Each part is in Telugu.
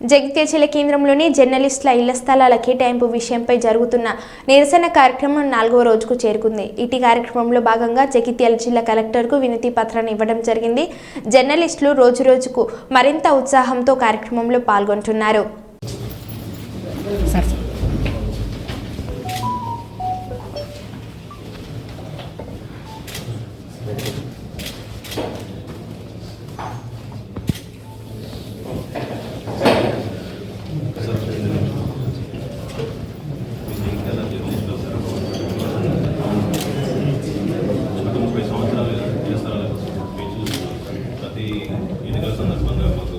జగిత్యాల కేంద్రంలోని జర్నలిస్టుల ఇళ్ళ స్థలాల కేటాయింపు విషయంపై జరుగుతున్న నిరసన కార్యక్రమం నాలుగో రోజుకు చేరుకుంది. ఇటీ కార్యక్రమంలో భాగంగా జగిత్యాల జిల్లా కలెక్టర్కు వినతి పత్రాన్ని ఇవ్వడం జరిగింది. జర్నలిస్టులు రోజురోజుకు మరింత ఉత్సాహంతో కార్యక్రమంలో పాల్గొంటున్నారు గత ముప్పై సంవత్సరాలు చేస్తారా ప్రతి ఎన్నికల సందర్భంగా మాకు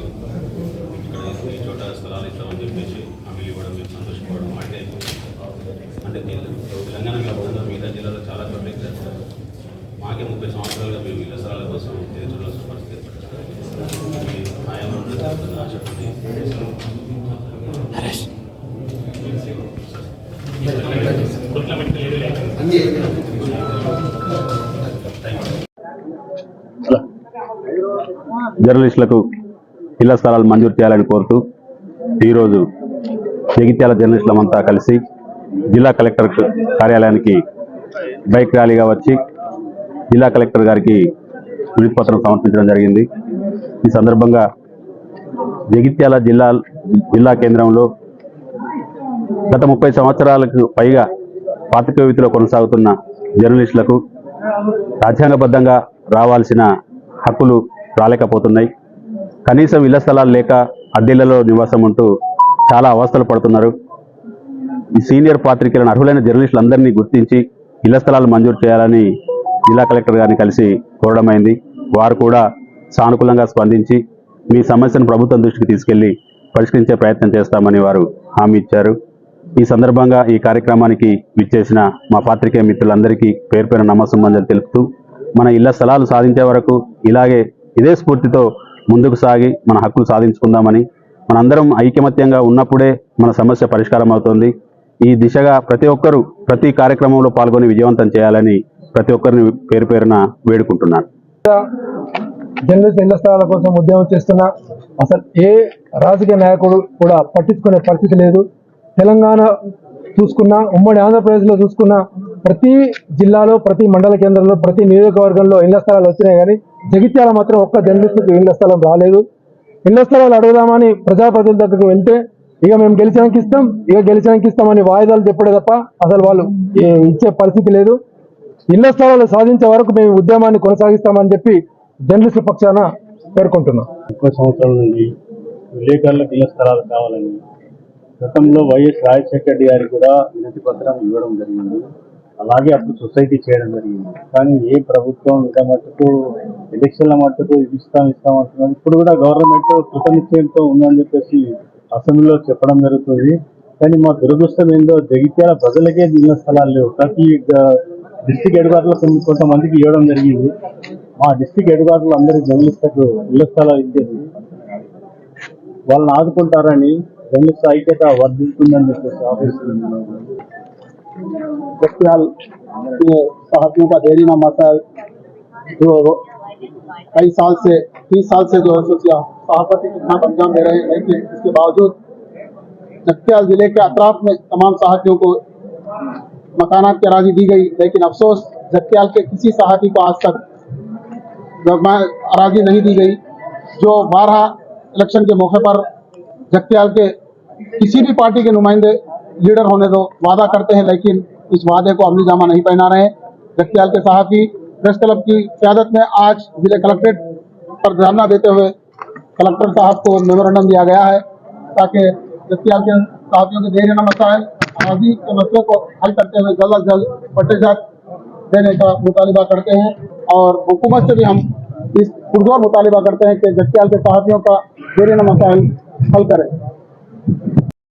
ఇక్కడ ఈ చోట స్థలాలు ఇస్తామని చెప్పేసి హామీలు ఇవ్వడం మేము సంతోషపడడం అంటే అంటే తెల- తెలంగాణ వ్యాప్తంగా మిగతా జిల్లాలో చాలా చోట్ల ఇచ్చారు మాకే ముప్పై సంవత్సరాలుగా మేము ఇళ్ళ స్థలాల కోసం ఎదురు చూడాల్సిన పరిస్థితి జరుగుతున్న ఆశపడి జర్నలిస్టులకు ఇళ్ళ స్థలాలు మంజూరు చేయాలని కోరుతూ ఈరోజు జగిత్యాల జర్నలిస్టులమంతా కలిసి జిల్లా కలెక్టర్ కార్యాలయానికి బైక్ ర్యాలీగా వచ్చి జిల్లా కలెక్టర్ గారికి వినతిపత్రం సమర్పించడం జరిగింది. ఈ సందర్భంగా జగిత్యాల జిల్లా జిల్లా కేంద్రంలో గత ముప్పై సంవత్సరాలకు పైగా పాతిక విధిలో కొనసాగుతున్న జర్నలిస్టులకు రాజ్యాంగబద్ధంగా రావాల్సిన హక్కులు రాలేకపోతున్నాయి. కనీసం ఇళ్ళ స్థలాలు లేక అద్దెళ్ళలో నివాసం ఉంటూ చాలా అవస్థలు పడుతున్నారు. ఈ సీనియర్ పాత్రికేయులను అర్హులైన జర్నలిస్టులందరినీ గుర్తించి ఇళ్ళ స్థలాలు మంజూరు చేయాలని జిల్లా కలెక్టర్ గారిని కలిసి కోరడమైంది వారు కూడా సానుకూలంగా స్పందించి మీ సమస్యను ప్రభుత్వం దృష్టికి తీసుకెళ్ళి పరిష్కరించే ప్రయత్నం చేస్తామని వారు హామీ ఇచ్చారు. ఈ సందర్భంగా ఈ కార్యక్రమానికి విచ్చేసిన మా పాత్రికేయ మిత్రులందరికీ పేరు పేరు నమస్సుమంజలు తెలుపుతూ మన ఇళ్ళ స్థలాలు సాధించే వరకు ఇలాగే ఇదే స్ఫూర్తితో ముందుకు సాగి మన హక్కులు సాధించుకుందామని మనందరం ఐకమత్యంగా ఉన్నప్పుడే మన సమస్య పరిష్కారం అవుతుంది. ఈ దిశగా ప్రతి ఒక్కరూ ప్రతి కార్యక్రమంలో పాల్గొని విజయవంతం చేయాలని ప్రతి ఒక్కరిని పేరు పేరున వేడుకుంటున్నాను. జర్నలిస్ట్ ఇళ్ళ స్థలాల కోసం ఉద్యమం చేస్తున్న అసలు ఏ రాజకీయ నాయకుడు కూడా పట్టించుకునే పరిస్థితి లేదు. తెలంగాణ చూసుకున్నా ఉమ్మడి ఆంధ్రప్రదేశ్లో చూసుకున్నా ప్రతి జిల్లాలో ప్రతి మండల కేంద్రంలో ప్రతి నియోజకవర్గంలో ఇళ్ళ స్థలాలు వచ్చినాయి కానీ జగిత్యాల మాత్రం ఒక్క జర్నలిస్టుకు ఇళ్ళ స్థలం రాలేదు. ఇళ్ళ స్థలాలు అడుగుదామని ప్రజాప్రతినిధుల దగ్గరకు వెళ్తే ఇక మేము గెలిచానికి ఇస్తాం ఇక గెలిచానికి ఇస్తామని వాయిదాలు చెప్పడే తప్ప అసలు వాళ్ళు ఇచ్చే పరిస్థితి లేదు. ఇళ్ళ స్థలాలు సాధించే వరకు మేము ఉద్యమాన్ని కొనసాగిస్తామని చెప్పి జర్నలిస్టుల పక్షాన పేర్కొంటున్నాం. సంవత్సరాల నుండి విలేకరులకు ఇళ్ళ స్థలాలు కావాలని గతంలో వైఎస్ రాజశేఖర రెడ్డి గారికి కూడా వినతి పత్రం ఇవ్వడం జరిగింది. అలాగే అప్పుడు సొసైటీ చేయడం జరిగింది. కానీ ఏ ప్రభుత్వం ఇంత మట్టుకు ఎలక్షన్ల మట్టుకు ఇది ఇస్తాం ఇస్తాం అంటున్నారు ఇప్పుడు కూడా గవర్నమెంట్ కృతనిశ్చయంతో ఉందని చెప్పేసి అసెంబ్లీలో చెప్పడం జరుగుతుంది. కానీ మా దురదృష్టం ఏందో జగిత్యాల ప్రజలకే దిగిన స్థలాలు లేవు. ప్రతి డిస్టిక్ హెడ్క్వార్టర్లో కొన్ని కొంతమందికి ఇవ్వడం జరిగింది. మా డిస్టిక్ హెడ్క్వార్టర్లో అందరికీ జర్నలిస్టులకు ఇళ్ళ స్థలాలు ఇచ్చేది వాళ్ళని ఆదుకుంటారని జర్నలిస్ట్ ఐక్యత వర్ధిస్తుందని చెప్పేసి ఆఫీస్ बख्तियाल के का देरीना मसाइल जो कई साल से, तीस साल से जो है सो सहाफती अंजाम दे रहे हैं, लेकिन इसके बावजूद जगतियाल ज़िले के अतराफ में तमाम सहाफियों को मकाना की अराजी दी गई। लेकिन अफसोस, जगतियाल के किसी सहाफी को आज तक अराजी नहीं दी गई। जो बारह इलेक्शन के मौके पर जगतियाल के किसी भी पार्टी के नुमाइंदे लीडर होने दो। वादा करते हैं, लेकिन इस वादे को अमली जामा नहीं पहना रहे जगतियाल के सहाफी प्रेस क्लब की क्यादत में आज ज़िले कलेक्ट्रेट पर धरना देते हुए कलेक्टर साहब को मेमोरेंडम दिया गया है, ताकि जगतियाल के सहाफियों के देर न मसाइल आज़ी के मसले को हल करते हुए जल्द अज जल्द पट्टेजात देने का मुतालबा करते हैं। और हुकूमत से भी हम इस पुरजोर मुतालबा करते हैं कि जगतियाल के सहाफियों का देर न मसाइल हल करें।